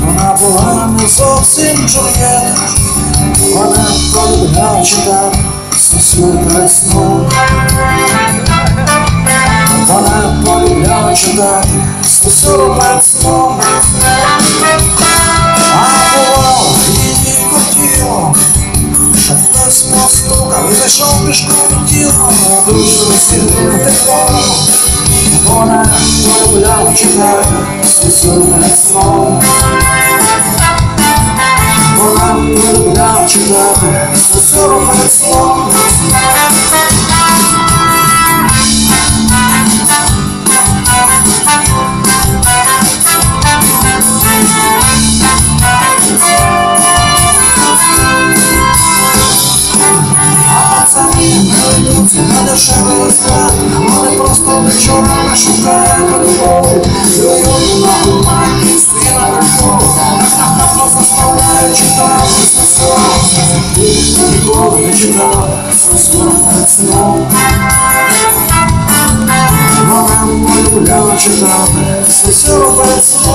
Вона була не зовсім Джульєта, вона полюбляла читати сусю весну. Вона полюбляла читати сусю весну. А було її хотіло, щоб хтось постукав і зайшов пішком тіло, дуже сильно тепло. Вона полюбляла читати стосує перед. Вона полюбляла читати стосує перед сном. Пацани ведуться на дешевий Читав стосовно перед сном Вона полюбляла читати. Стосовно перед сном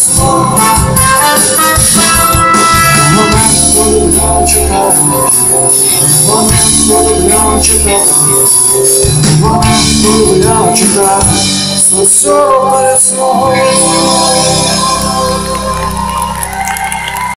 сном Вона полюбляла читати Вона полюбляла читати Вона полюбляла читати Сосуди перед сном